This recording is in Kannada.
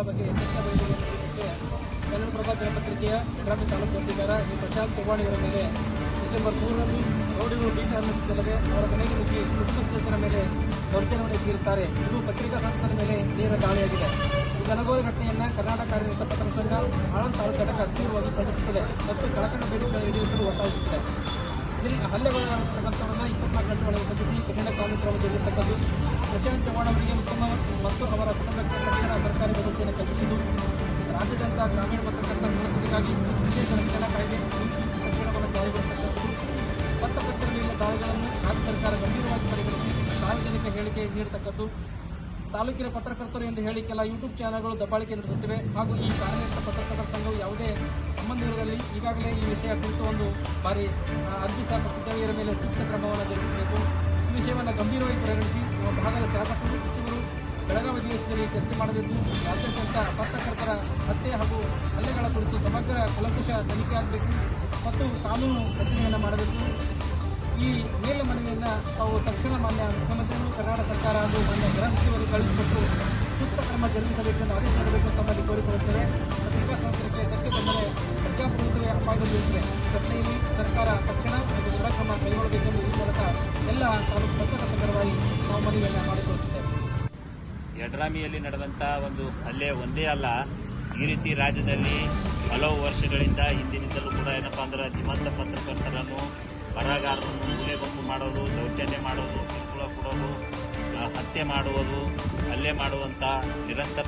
ಹಲ್ಲೆಗಳ ಬಗ್ಗೆ ಎಚ್ಚರಿಕೆ ವಹಿಸಬೇಕೆಂದು ಕನ್ನಡಪ್ರಭ ದಿನಪತ್ರಿಕೆಯ ಗ್ರಾಮ ತಾಲೂಕು ವರದಿಗಾರ ಈ ಪ್ರಶಾಂತ್ ಚವ್ಹಾಣ್ ಇವರ ಮೇಲೆ ಡಿಸೆಂಬರ್ ಮೂರರಲ್ಲಿ ರೌಡಿಗಳು ಬೀಟ್ ಅನ್ನಿಸಿದಲ್ಲದೆ ಅವರ ಮನೆಗೆ ನುಗ್ಗಿ ಕುಟುಂಬ ಸದಸ್ಯರ ಮೇಲೆ ದೌರ್ಜನ್ಯ ಎಸಗಿರುತ್ತಾರೆ ಇದು ಪತ್ರಿಕಾ ಸಂಸ್ಥೆಯ ಮೇಲೆ ನೇರ ದಾಳಿಯಾಗಿದೆ. ಈ ಗನಗೋರಿ ಘಟನೆಯನ್ನು ಕರ್ನಾಟಕ ಕಾರ್ಯನಿರತ ಪತ್ರ ಸಂಘ ಆಳಂದ ತಾಲೂಕು ಘಟಕ ತೀವ್ರವಾಗಿ ಖಂಡಿಸುತ್ತದೆ ಮತ್ತು ಕಳಕಳ ಬೇಡಿಕೆ ಈಡೇರಿಸಲು ಒತ್ತಾಯಿಸುತ್ತದೆ. ಜಿಲ್ಲೆ ಪ್ರಕರಣವನ್ನು ಇಪ್ಪತ್ನಾಲ್ಕು ಗಂಟೆಗಳಲ್ಲಿ ಬಂಧಿಸಿ ಕಠಿಣ ಕಾನೂನು ಕ್ರಮ ಜರುಗಿಸತಕ್ಕದ್ದು. ಪ್ರಶಾಂತ್ ಚೌಹಾಣ್ ಅವರಿಗೆ ಮತ್ತು ಅವರ ಕುಟುಂಬಕ್ಕೆ ರಾಜ್ಯಾದ್ಯಂತ ಗ್ರಾಮೀಣ ಪತ್ರಕರ್ತರ ಸುರಕ್ಷತೆಗಾಗಿ ವಿಶೇಷ ರಕ್ಷಣಾ ಕಾಯ್ದೆ ತಕ್ಷಣವನ್ನು ಜಾರಿಗೊಳಿಸಿದ್ದು ಪತ್ರಕರ್ತರ ಮೇಲಿನ ದಾಳಿಗಳನ್ನು ರಾಜ್ಯ ಸರ್ಕಾರ ಗಂಭೀರವಾಗಿ ಪರಿಗಣಿಸಿ ಸಾರ್ವಜನಿಕ ಹೇಳಿಕೆ ನೀಡತಕ್ಕದ್ದು. ತಾಲೂಕಿನ ಪತ್ರಕರ್ತರು ಎಂದು ಹೇಳಿ ಕೆಲ ಯೂಟ್ಯೂಬ್ ಚಾನೆಲ್ಗಳು ದಬ್ಬಾಳಿಕೆ ನಡೆಸುತ್ತಿವೆ ಹಾಗೂ ಈ ಕಾರ್ಯನಿರತ ಪತ್ರಕರ್ತರ ಸಂಘವು ಯಾವುದೇ ಸಂಬಂಧ ಇರುವುದರಲ್ಲಿ ಈಗಾಗಲೇ ಈ ವಿಷಯ ಕುರಿತು ಒಂದು ಬಾರಿ ಅರ್ಜಿ ಸಹ ಇದರ ಮೇಲೆ ಸೂಕ್ತ ಕ್ರಮವನ್ನು ಜರುಗಿಸಬೇಕು. ಈ ವಿಷಯವನ್ನು ಗಂಭೀರವಾಗಿ ಪರಿಗಣಿಸಿ ಭಾಗದ ಶಾಸಕರು ಬೆಳಗಾವಿ ಅಧಿವೇಶನದಲ್ಲಿ ಚರ್ಚೆ ಮಾಡಬೇಕು. ರಾಜ್ಯಾದ್ಯಂತ ಪತ್ರಕರ್ತರ ಹತ್ಯೆ ಹಾಗೂ ಹಲ್ಲೆಗಳ ಕುರಿತು ಸಮಗ್ರ ಕುಲಂಕುಷ ತನಿಖೆ ಆಗಬೇಕು ಮತ್ತು ಕಾನೂನು ರಚನೆಯನ್ನು ಮಾಡಬೇಕು. ಈ ಮೇಲ ಮನವಿಯನ್ನು ತಾವು ತಕ್ಷಣ ಮಾನ್ಯ ಮುಖ್ಯಮಂತ್ರಿಗಳು, ಕರ್ನಾಟಕ ಸರ್ಕಾರ ಹಾಗೂ ಮಾನ್ಯ ಗೃಹ ಸಚಿವರು ಕಳುಹಿಸಿಕೊಟ್ಟು ಸೂಕ್ತ ಕ್ರಮ ಜರುಗಿಸಬೇಕೆಂದು ಆದೇಶ ನೀಡಬೇಕು ತಮ್ಮಲ್ಲಿ ಕೋರಿಕೊಳ್ಳುತ್ತೇವೆ ಪತ್ರಿಕಾ ಸಂಸ್ಥೆ ತಕ್ಕೆ ಬಂದರೆ ಪ್ರಜಾಪ್ರಭುತ್ವವೇ ಅಪಾಯದಲ್ಲಿರುತ್ತದೆ. ಘಟನೆಯಲ್ಲಿ ಸರ್ಕಾರ ತಕ್ಷಣ ದೃಢ ಕ್ರಮ ಕೈಗೊಳ್ಳಬೇಕೆಂದು ಈ ಮೂಲಕ ಎಲ್ಲ ಯಡ್ರಾಮಿಯಲ್ಲಿ ನಡೆದಂಥ ಒಂದು ಹಲ್ಲೆ ಒಂದೇ ಅಲ್ಲ, ಈ ರೀತಿ ರಾಜ್ಯದಲ್ಲಿ ಹಲವು ವರ್ಷಗಳಿಂದ ಹಿಂದಿನಿಂದಲೂ ಕೂಡ ಏನಪ್ಪ ಅಂದ್ರೆ ಧೀಮಂತ ಪತ್ರಕರ್ತರನ್ನು, ಬರಹಗಾರರನ್ನು ಮೂಲೆಗೊಂಬು ಮಾಡೋದು, ದೌರ್ಜನ್ಯ ಮಾಡೋದು, ಕಿರುಕುಳ ಕೊಡೋದು ಹತ್ಯೆ ಮಾಡುವುದು, ಹಲ್ಲೆ ಮಾಡುವಂಥ ನಿರಂತರ